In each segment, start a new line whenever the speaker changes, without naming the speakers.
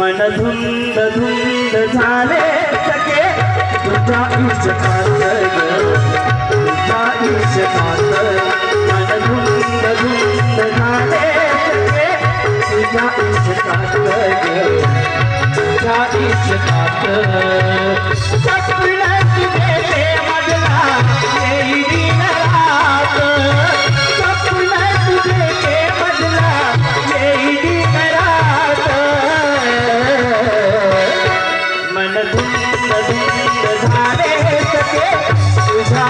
मन धुंद धुंद झाले सके तुझा आयुष्य खात तुझा आयुष्य खात मन धुंद धुंद झाले सके तुझा आयुष्य खात तुझा आयुष्य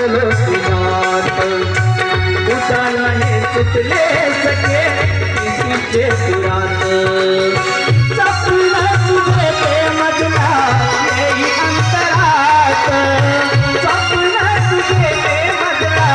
गुंतलो तुझ्यात उडाला हे सुटले सके कितीचे सुरात। स्वप्न तुझे प्रेमधला येई अंतरात। स्वप्न तुझे प्रेमधला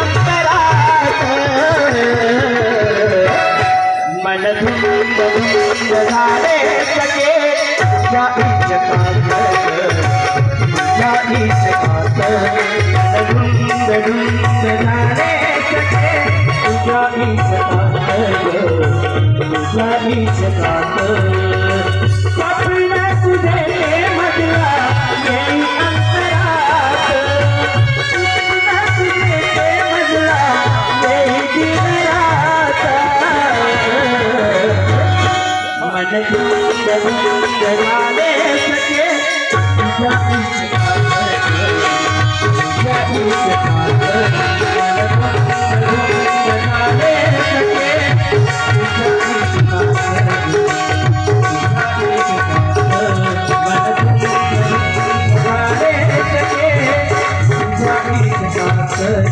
अंतरात। मन धुंद झाले सके तुझ्या इच्छकात तुझ्या इच्छकात मन स्वामी सकाळ स्वामी सकाळ